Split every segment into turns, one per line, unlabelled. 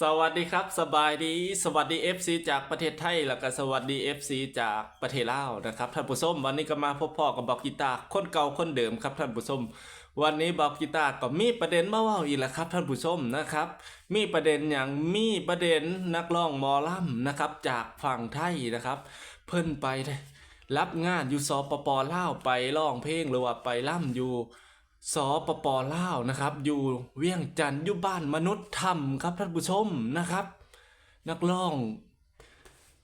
สวัสดีครับสบายดีสวัสดี FC จากประเทศไทยแล้วก็สวัสดี FC จากประเทศลาวนะครับท่านผู้ชมวันนี้ก็มาพบพ่อกับบอกกีตาร์คนเก่าคนเดิมครับท่านผู้ชมวันนี้บอกกีตาร์ก็มีประเด็นมาว่าอีกแล้วครับท่านผู้ชมนะครับ มีประเด็นอย่างมีประเด็นนักร้องมอลำนะครับจากฝั่งไทยนะครับ เพิ่นไปรับงานอยู่สปปลาวไปร้องเพลงหรือว่าไปล่ำอยู่ สปปลาวนะครับ อยู่เวียงจันทน์อยู่บ้านมนุษย์ธรรมครับท่านผู้ชมนะครับ นักร้อง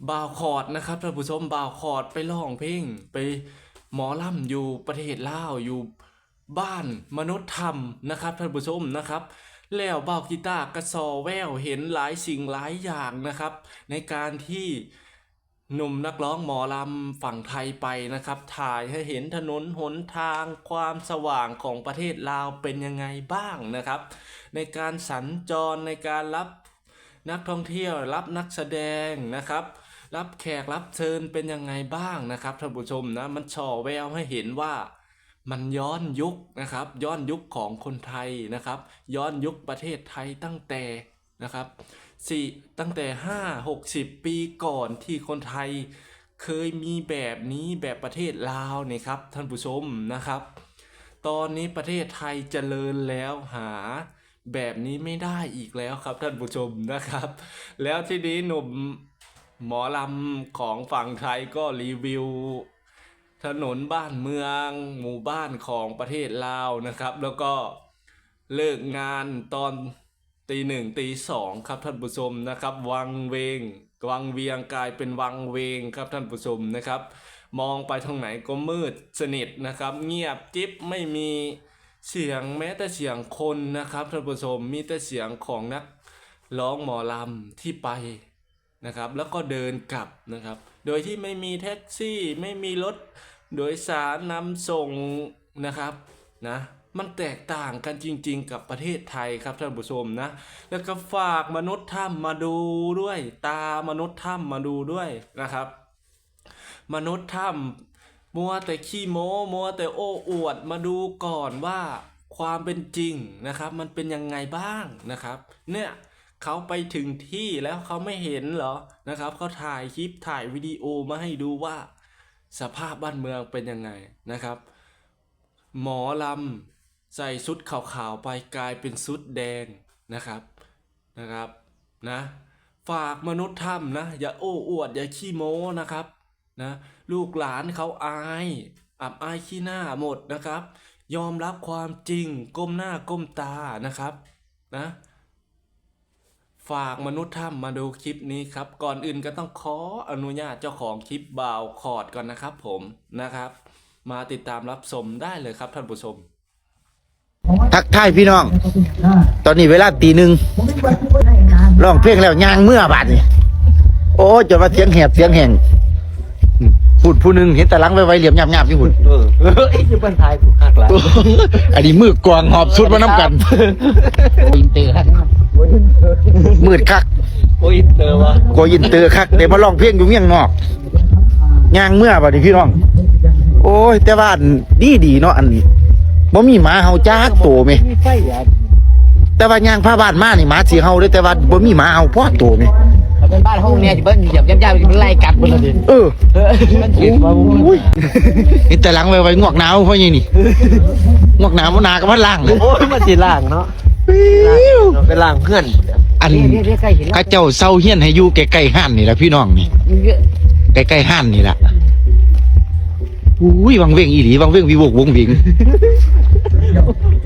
บ่าวคอร์ดนะครับท่านผู้ชมบ่าวคอร์ดไปร้องเพลงไปหมอลำอยู่ประเทศลาวอยู่บ้านมนุษย์ธรรมนะครับท่านผู้ชมนะครับ แล้วบ่าวกีตาร์กระซอแววเห็นหลายสิ่งหลายอย่างนะครับ ในการที่ หนุ่มนักร้องหมอลำฝั่งไทยไปนะครับ ถ่ายให้เห็นถนนหนทางความสว่างของประเทศลาวเป็นยังไงบ้างนะครับ ในการสัญจรในการรับนักท่องเที่ยวรับนักแสดงนะครับ รับแขกรับเชิญเป็นยังไงบ้างนะครับท่านผู้ชมนะมันช่อแววให้เห็นว่ามันย้อนยุคนะครับ ย้อนยุคของคนไทยนะครับ ย้อนยุคประเทศไทยตั้งแต่นะครับ สี่ตั้งแต่ห้าหกสิบปีก่อนที่คนไทยเคยมีแบบนี้แบบประเทศลาวนี่ครับท่านผู้ชมนะครับ ตอนนี้ประเทศไทยเจริญแล้วหาแบบนี้ไม่ได้อีกแล้วครับท่านผู้ชมนะครับ แล้วทีนี้หนุ่มหมอลำของฝั่งไทยก็รีวิว ถนนบ้านเมือง หมู่บ้านของประเทศลาวนะครับ แล้วก็เลิกงานตอน ตีหนึ่งตีสองครับท่านผู้ชมนะครับ วังเวง วังเวียงกลายเป็นวังเวงครับท่านผู้ชมนะครับ มองไปทางไหนก็มืดสนิทนะครับ เงียบจิ๊บไม่มีเสียงแม้แต่เสียงคนนะครับท่านผู้ชมมีแต่เสียงของนักร้องหมอลำที่ไปนะครับ แล้วก็เดินกลับนะครับ โดยที่ไม่มีแท็กซี่ไม่มีรถโดยสารนำส่งนะครับนะ มันแตกต่างกันจริง ๆ กับประเทศไทยครับท่านผู้ชมนะ แล้วก็ฝากมนุษย์ถ้ำมาดูด้วย ตามนุษย์ถ้ำมาดูด้วยนะครับ มนุษย์ถ้ำมัวแต่ขี้โม้มัวแต่โอ้อวดมาดูก่อนว่าความเป็นจริงนะครับ มันเป็นยังไงบ้างนะครับ เนี่ยเขาไปถึงที่แล้วเขาไม่เห็นเหรอนะครับเขาถ่ายคลิปถ่ายวิดีโอมาให้ดูว่า สภาพบ้านเมืองเป็นยังไงนะครับ หมอลำ ใส่ชุดขาวๆไปกลายเป็นชุดแดงนะครับนะครับนะฝากมนุษย์ถ้ำนะ อย่าโอ้อวด อย่าขี้โม้นะครับนะลูกหลานเขาอายอับอายขี้หน้าหมดนะครับ ยอมรับความจริงก้มหน้าก้มตานะครับนะฝากมนุษย์ถ้ำมาดูคลิปนี้ครับ ก่อนอื่นก็ต้องขออนุญาตเจ้าของคลิปบ่าวคอร์ดก่อนนะครับผมนะครับ มาติดตามรับชมได้เลยครับท่านผู้ชม
ทักทายพี่น้อง ตอนนี้เวลาตีหนึ่งร้องเพลงแล้วยางเมื่อบาดนี่โอ้จะมาเสียงแหบเสียงแหงพูดผู้หนึงเห็นแต่หลังไว้ไว้เหลี่ยมหยาบๆอยู่หุ่น
เออเฮ้ยจะเป็นทายผูกหักหลาย
อันนี้มือกวางหอบสุดมาน้ำกัน
อินเตอร์ครับ
มืดคัก
โอ้ยอินเตอร์วะ
โกยินเตอร์คักเดี๋ยวมาร้องเพลงอยู่เมียงนอกยางเมื่อบาดนี่พี่น้อง โอ้ยแต่ว่าอันดีดีๆเนาะอันนี้ บ่มีหมาเห่าจ้ากโตไหม
มีไฟอะ
แต่ว่ายางผ้าบ้านมานี่หมาสีเห่าเลยแต่ว่าบ่มีหมาเห่าพ่อโตไหม
ถ้าเป็นบ้านห้องเนี่ยจะเบิ้ลเหยียบย่ำย่ำมันไล่กัดบนละดิ
เออ
เออมันเห็นว่า
อุ้ยเห็นแต่หลังไว้ไว้งวกหนาวเพราะยังนี่งวกหนาวมันหนากับมันล่างเลย
โอ้ยมันสีล่างเนาะเป็นล่างเพื่อน
อัน
เรียกเรียกใกล้เห็น
ข้าเจ้าเศร้าเฮียนให้อยู่ใกล้ๆห้านนี่แหละพี่น้องนี่ใกล้ๆห้านนี่แหละอุ้ยวังเวงอีหลีวังเวงวิวกวงวิง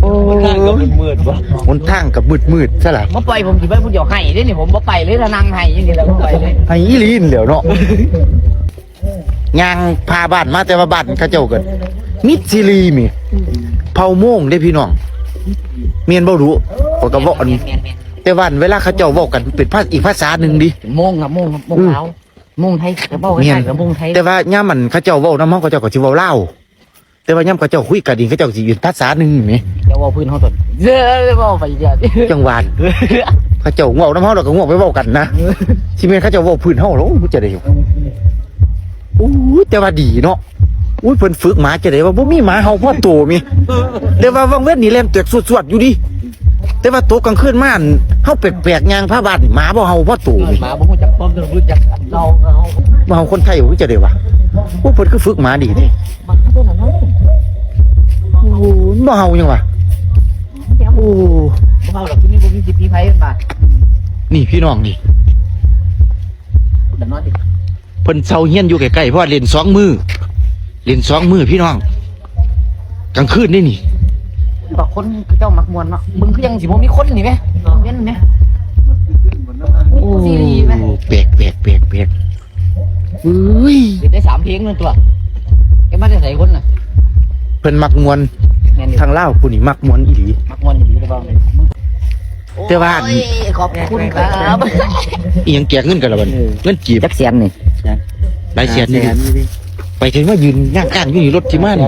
โอ้
ข้างก็เป็นมืดวะ
หนทางกับมืดมืดๆซะละ
มาปล่อยผมสิไปพูดหยอกให้เด้นี่ผมบ่ไปเลยถ้านั่งให้ยังนี่แหละบ่ไปเลย
ให้อีหลีนเหลียวเนาะยางพาบ้านมาแต่ว่าบ้านเข้าเจ้ากันมิดซิลีมีเผาโม่งได้พี่น้องเมียนบ่รู้ข้อยก็บอกอัน
แม่นแม่นแม่น
แต่ว่าเวลาเขาเจ้าเว้ากันเป็นภาษาอีกภาษาหนึ่งดิ
โมงครับโมงครับโมงเช้าโมงไทยกระเป๋า
เมี
ไท
ยน
ยกับโมงไทย
แต่ว่าย่ามมันเขาเจ้าเว้านำเฮาเขาเจ้าก็สิเว้าลาว แต่ว่าย่ามเขาเจ้าคุยกันนี่เขาเจ้าสิเป็นภาษาหนึ่งแหม
เดี๋ยวว่าพื้นเขาตดเด้อบ่ไปเดี๋ยว
จังหวัดเขาเจ้าเว้านำเฮาแล้วก็งวกไปเว้ากันนะสิแม่นเขาเจ้าเว้าพื้นเฮาแล้วมันจะได้อยู่อู้ยแต่ว่าดีเนาะอุ้ยเพิ่นฝึกหมาจะได้ว่าบ่มีหมาเฮาพอโตมีแต่ว่าวังเว้นนี่แล่นเตึกสวดๆอยู่ดิแต่ว่าตัวกลางคืนมาอั่นเฮาแปลกๆยางผ้าบ้านนี่หมาบ่เฮาบ่ตู่นี่
หมาบ่รู้จักป้อมจะรู้จักเราเรา
บ่เฮาคนไทยบ่จะได้วะโอ้เพิ่นคือฝึกหมาดีนี่ โอ้โหบ่เฮายังวะโอ้
พวกเราหรอกที่นี่บ่มีสิทธิภัยมันมา
นี่พี่น้องนี่
แต่น้อยดิ
เพิ่นเซาเฮียนอยู่ใกล้ๆเพราะว่าเล่นสองมือเล่นสองมือพี่น้องกลางคืนนี่นี่
บอกคนเจ้ามักมวนเนาะมึงคือยังสิบ่มีคนนี่แม่เว้นแม่
โอ้
ซีรีส์ไหม
แปลกแปลกแปลกแปลกเฮ้ย
เด็ดได้สามเพลงนึงตัวแกมาได้ใส่คนน่ะ
เพิ่นมักมวน
แม่นอยู่
ทางลาวผู้นี่มักมวนอีหลี
มักมวนอยู่หรือเปล่า
แต่ว่า
โอ้ยขอบคุณครับ
อีหยังแจกเงินกันละบัดเงินจีบ
จักแสนนี่
หลายแสนนี่ดิไปถึงว่ายืนย่างก้างอยู่นี่รถที่มานี่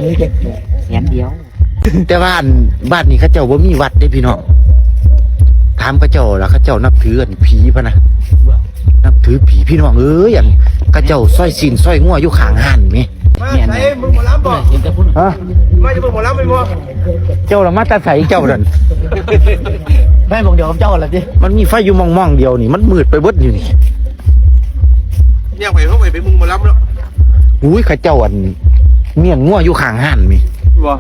แสนเดียว
แต่ว่าอันบ้านนี้เขาเจ้าบ่มีวัดเด้พี่น้องถามเขาเจ้าแล้วเขาเจ้านับถืออันผีพะนะนับถือผีพี่น้องเอ้ยอันเขาเจ้าสร้อยสินสร้อยงัวอยู่ข้างห้านแม่
แม่น
ไอ้มึงหมอลำบอก
เห็นแต่พุ่น
ฮะ
มาจะมึงหมอลำไปบ่
เจ้าละมาแตาใสเจ้านั่น
แม่บอกเดียวกับเจ้าละสิ
มันมีไฟอยู่มองๆเดียวนี่มันมืดไปเบิดอยู่นี่
เนี่ยไปเขาไปไปมึงหมอลำแล้ว
อุ้ยเขาเจ้าอันเมี่ยงงัวอยู่ข้างห้านมี
บ่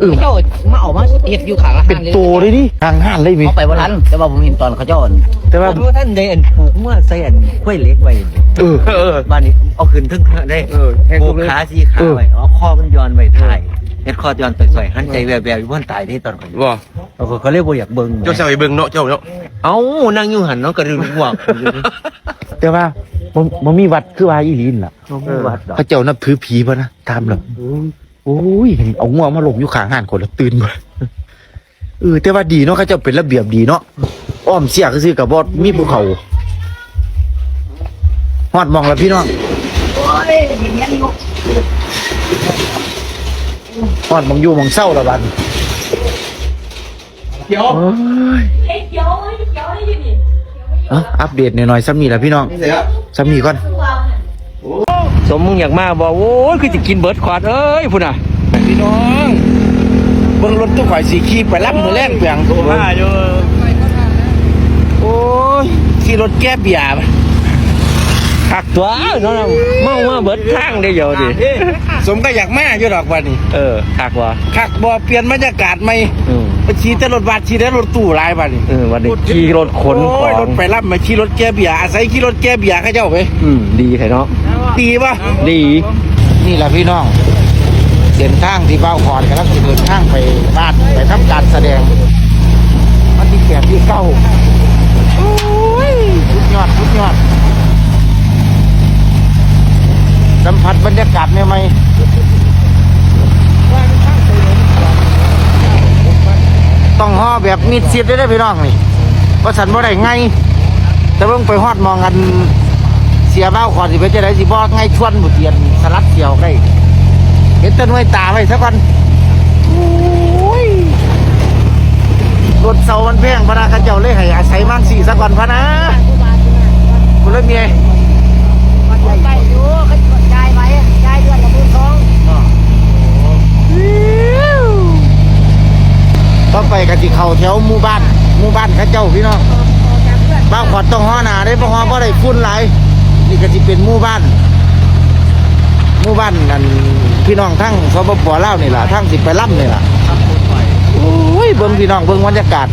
เออ
เจ้ามาออกมาเฮ็ดอยู่ข้างอาหาร
เป็นโตเลยดิข้างห้านเลยมี
เขาไปบ่ทันแต่ว่าผมเห็นตอนเขาเจ้าอั่น
แต่ว่า
ว่าท่านได้อันผูกเมื่อใส่อันข้อยเล็กไว้
เออ
เออ
บ้านนี้เอาขึ้นทึ่งได้
เออแทง
ผู
กู
ก
เลย
ขาสีขา
เออ
ไว้เอาข้อมันย้อนไว้ถ่ายเฮ็ดข้อย้อนต่อยๆหันใจแววๆอยู่บนตายที่ตอนก่อน
บ่
เอาเขาเรียกบ่อยากเบิ่ง
เจ้าสาวไปเบิ่งเนาะเจ้าเนาะ
เอ้านั่งอยู่หันเนาะก็ดึงหัวกอยู่นี่
แต่ว่าบ่บ่มีวัดคือว่าอีหลีนล่ะ
เขาบ่วัดดอก
เขาเจ้านับถือผีป่ะนะตามแล้ว โอ้ยเห็นเอางัวมาลงอยู่ข้างห้านคนละตื่นมาเออแต่ว่าดีเนาะเขาเจ้าเป็นระเบียบดีเนาะอ้อมเสียก็ซื้อกับบอดมีภูเขาฮอดหมองแล้วพี่น้องฮอดหมองอยู่หมองเศร้าและบัด
เดี๋ยว
โอ้ย
เฮ้ยเดี๋ยวเฮ้ยเดี๋ยวได้ยินดิ
เอ้าอัปเดตหน่อยๆซ้ำนี่แหละพี่น้อง
เสร็จแล้ว
ซ้ำนี่ก่อน
วางน่ะ
สมมึงอยากมาบ่โอ้ยคือจะกินเบิร์ดควาดเอ้ยพุ่นน่ะ
พี่น้องเบิ่งรถตู้ข่อยสีขี้ไปรับมือแรงเปียง
ว่าอยู่
โอ้ยขี่รถแก้เบียร์ไป
คักตัวเนาะเมามาเบิร์ดทางได้เดียวดิ
สมก็อยากมาอยู่ดอกวันนี้
เออคักว่ะ
คักบ่เปลี่ยนบรรยากาศใหม่
อืม
ไปขี่แต่รถบัสขี่แต่รถตู้หลายบัดนี้
เออวันนี้ขี่รถขนข
โอ้
อย
รงถไปรับมาขี่รถแก้เบียร์อาศัยขี่รถแก้เบียร์เขาเจ้าไป
อืมดีแท้เนาะ
ดีป่ะ
ดี
นี่แหละพี่น้องเส้นทางที่เบ้าขอนกำลังจะเดินทางไปบ้านไปทำการแสดงวันที่แปดที่เก้าโอ้ยสุดยอดสุดยอด สัมผัสบรรยากาศใหม่ๆต้องห่อแบบมีดซิดได้ได้พี่น้องนี่ว่าสันบ่ได้ไงแต่เพิ่งไปฮอดมองกันเสียเบ้าขอนสิไปจะได้สิบอกไงชวนบุเตียนสลัดเกี่ยวได้เห็นต้นไว้ตาไว้สักวันโอ้ยรถเสามันแพงพะนาคันเจ้าเลยให้อาศัยมั่งสี่สักวันพะนะคุณเลยเมีย
ไปอยู่ก็จ่ายไว้จ่ายเดือนละหมื่นสอง
ต่อไปกันที่เขาแถวหมู่บ้านหมู่บ้านเข้าเจ้าพี่น้องบ้านขอดต้องห่อหนาได้เพราะห่อบ่ได้ฟุ้นหลนี่ก็จะเป็นหมู่บ้านหมู่บ้านนั่นพี่น้องทั้งสปปลาวนี่แหละทั้งสิไปล่ำนี่แหละโอ้ยเบิ่งพี่น้องเบิ่งบรรยากาศ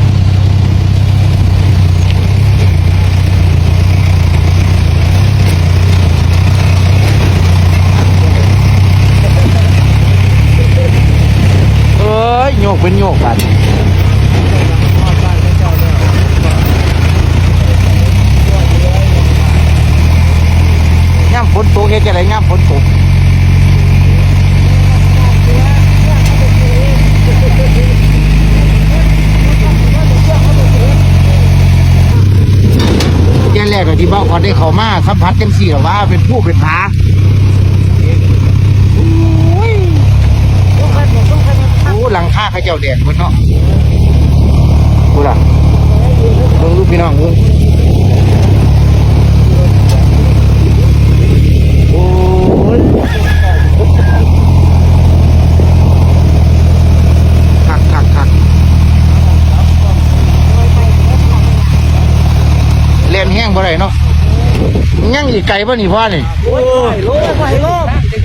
เอ้ยโยกเป็นโยกกันย่ำฝน ตกเฮ็ดจะไรย่ำฝนตกแย่แรกเลยที่บ้าก่อนได้เขามาสัมผัสจังสี่หรอว่าเป็นผู้เป็นผาโอ้ยโอ้หลังคาเขาเจ้าแดงบนเนาะกูล่ะเบิ่งลูกพี่น้องเบิ่งโอ้ยคักคักคัก ล่นแห้งบ่ได้เนาะ ยังอีกไกลบ่นี่พ่อนี่
โลไปโล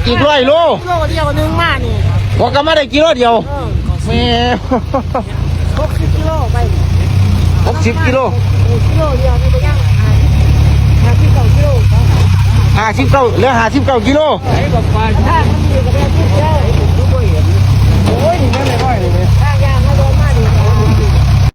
อีกร้อยโล
โลเดียวนึงมานี่
พอก็มาได้กิโลเดียวแม่
หกสิบกิโลไป
หกสิบกิโล
กิโลเดียวนี่ก็ยังห้าสิบเก้ากิโล
ห้าสิบเก้าเหลือห้าสิบเก้ากิโล
ถ้ามันมีก็ได้ทุกเจ้าโอ้ยนี่นั่นเลยว่าเลยทางยาง